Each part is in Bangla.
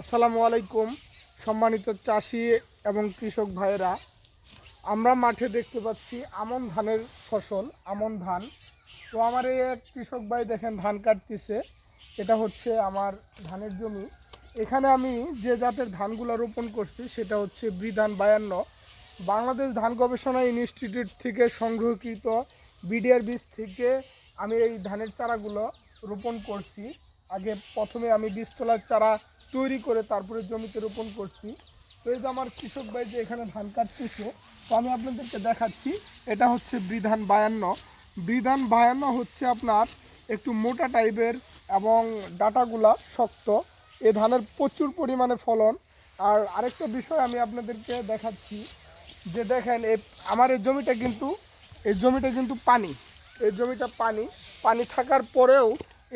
আসসালামু আলাইকুম, সম্মানিত চাষি এবং কৃষক ভাইয়েরা। আমরা মাঠে দেখতে পাচ্ছি আমন ধানের ফসল, আমন ধান। তো আমার এই এক কৃষক ভাই দেখেন, ধান কাটতেছে। এটা হচ্ছে আমার ধানের জমি। এখানে আমি যে জাতের ধানগুলো রোপণ করছি, সেটা হচ্ছে বিধান বায়ান্ন। বাংলাদেশ ধান গবেষণা ইনস্টিটিউট থেকে সংগ্রহকৃত বিডিআর বীজ থেকে আমি এই ধানের চারাগুলো রোপণ করছি। আগে প্রথমে আমি বীজতলার চারা তৈরি করে তারপরে জমিতে রোপণ করছি। তো এই যে আমার কৃষক ভাই যে এখানে ধান কাটতেছে, তো আমি আপনাদেরকে দেখাচ্ছি, এটা হচ্ছে বিধান বায়ান্ন। বিধান বায়ান্ন হচ্ছে আপনার একটু মোটা টাইপের এবং ডাটাগুলা শক্ত। এ ধানের প্রচুর পরিমাণে ফলন। আর আরেকটা বিষয় আমি আপনাদেরকে দেখাচ্ছি, যে দেখেন, এ আমার এই জমিটা কিন্তু, এই জমিটা কিন্তু পানি। এই জমিটা পানি। পানি থাকার পরেও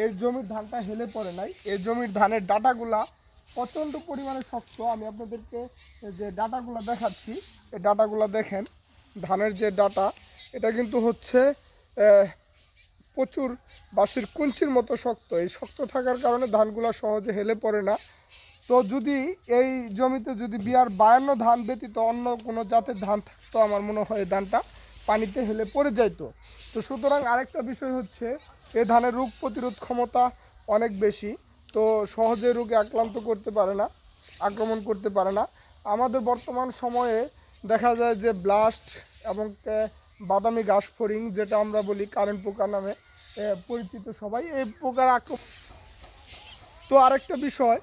এই জমির ধানটা হেলে পড়ে নাই। এই জমির ধানের ডাটাগুলা প্রচণ্ড পরিমাণে শক্ত। আমি আপনাদেরকে যে ডাটাগুলো দেখাচ্ছি, এই ডাটাগুলো দেখেন, ধানের যে ডাটা, এটা কিন্তু হচ্ছে প্রচুর বাঁশের কুঞ্চির মতো শক্ত। এই শক্ত থাকার কারণে ধানগুলো সহজে হেলে পড়ে না। তো যদি এই জমিতে যদি বিয়ার বায়ান্ন ধান ব্যতীত অন্য কোনো জাতের ধান থাকতো, আমার মনে হয় ধানটা পানিতে হেলে পড়ে যাইতো। তো সুতরাং আরেকটা বিষয় হচ্ছে এই ধানের রোগ প্রতিরোধ ক্ষমতা অনেক বেশি। তো সহজে রোগে আক্রান্ত করতে পারে না, আক্রমণ করতে পারে না। আমাদের বর্তমান সময়ে দেখা যায় যে ব্লাস্ট এবং বাদামি ঘাস ফড়িং যেটা আমরা বলি কারেন্ট পোকা নামে পরিচিত সবাই এই পোকার আক্রমণ। তো আরেকটা বিষয়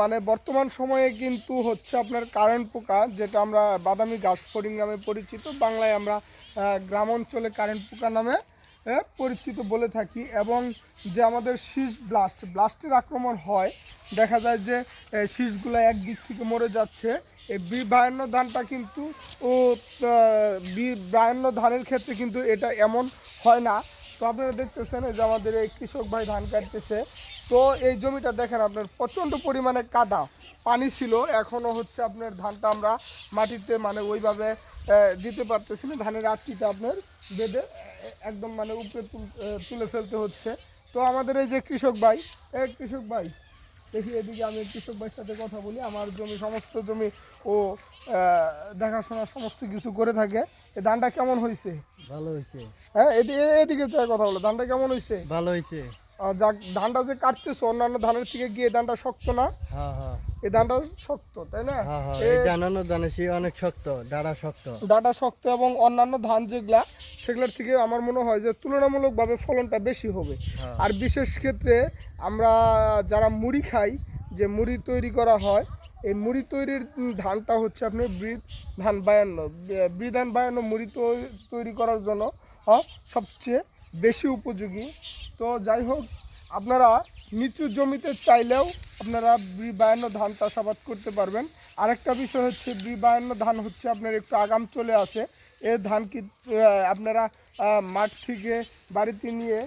মানে বর্তমান সময়ে কিন্তু হচ্ছে আপনার কারেন্ট পোকা, যেটা আমরা বাদামি ঘাস ফড়িং নামে পরিচিত। বাংলায় আমরা গ্রাম অঞ্চলে কারেন্ট পোকা নামে পরিচিত বলে থাকি এবং যে আমাদের শীষ ব্লাস্ট ব্লাস্টের আক্রমণ হয়, দেখা যায় যে শীষগুলো একদিক থেকে মরে যাচ্ছে। এই বি বায়ান্ন ধানটা কিন্তু, ও বি বায়ান্ন ধানের ক্ষেত্রে কিন্তু এটা এমন হয় না। তো আপনারা দেখতেছেন যে আমাদের এই কৃষক ভাই ধান কাটতেছে। তো এই জমিটা দেখেন আপনার প্রচণ্ড পরিমাণে কাদা। পানি ছিল এখনও হচ্ছে আপনার ধানটা আমরা মাটিতে মানে ওইভাবে দিতে পারতেছি না। ধানের আটটিটা আপনার বেঁধে একদম মানে উপরে তুল- তুলে ফেলতে হচ্ছে। তো আমাদের এই যে কৃষক ভাই এই কৃষক ভাই দেখি এদিকে আমি কৃষক ভাইয়ের সাথে কথা বলি। আমার জমি সমস্ত জমি ও দেখাশোনা সমস্ত কিছু করে থাকে। এই ধানটা কেমন হয়েছে? ভালো হয়েছে। হ্যাঁ এদিকে এদিকে চাই কথা বলো। ধানটা কেমন হয়েছে? ভালো হয়েছে। আর যাক ধানটা যে কাটতেছো অন্যান্য ধানের থেকে গিয়ে ধানটা শক্ত না? হ্যাঁ হ্যাঁ। এই ধানটা শক্ত তাই না? হ্যাঁ এই জানানো জানেছি অনেক শক্ত ডাড়া শক্ত। ডাটা শক্ত এবং অন্যান্য ধান যেগুলা সেগুলোর থেকে আমার মনে হয় যে তুলনামূলকভাবে ফলনটা বেশি হবে। আর বিশেষ ক্ষেত্রে আমরা যারা মুড়ি খাই যে মুড়ি তৈরি করা হয় এই মুড়ি তৈরির ধানটা হচ্ছে আপনার বৃদ ধান বায়ান্ন বে- বৃধান বায়ান্ন মুড়ি তৈরি করার জন্য সবচেয়ে বেশি উপযোগী। তো যাই হোক, আপনারা নিচু জমিতে চাইলেও আপনারা বি বায়ান্ন ধান চাষাবাদ করতে পারবেন। আরেকটা বিষয় হচ্ছে বি বায়ান্ন ধান হচ্ছে আপনার একটু আগাম চলে আসে। এ ধান কি আপনারা মাঠ থেকে বাড়িতে নিয়ে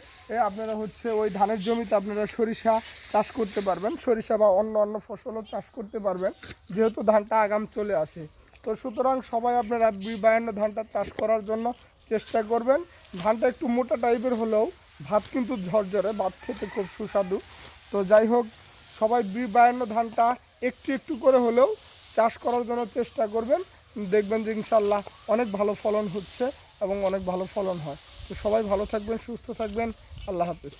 আপনারা হচ্ছে ওই ধানের জমিতে আপনারা সরিষা চাষ করতে পারবেন। সরিষা বা অন্য অন্য ফসলও চাষ করতে পারবেন। যেহেতু ধানটা আগাম চলে আসে। তো সুতরাং সবাই আপনারা বায়ান্ন ধানটা চাষ করার জন্য চেষ্টা করবেন। ধানটা একটু মোটা টাইপের হলেও ভাত কিন্তু ঝরঝরে, ভাত খেতে খুব সুস্বাদু। তো যাই হোক, সবাই বি বায়ান্ন ধানটা একটু একটু করে হলেও চাষ করার জন্য চেষ্টা করবেন। দেখবেন যে ইনশাল্লাহ অনেক ভালো ফলন হচ্ছে এবং অনেক ভালো ফলন হয়। তো সবাই ভালো থাকবেন, সুস্থ থাকবেন। আল্লাহ হাফিজ।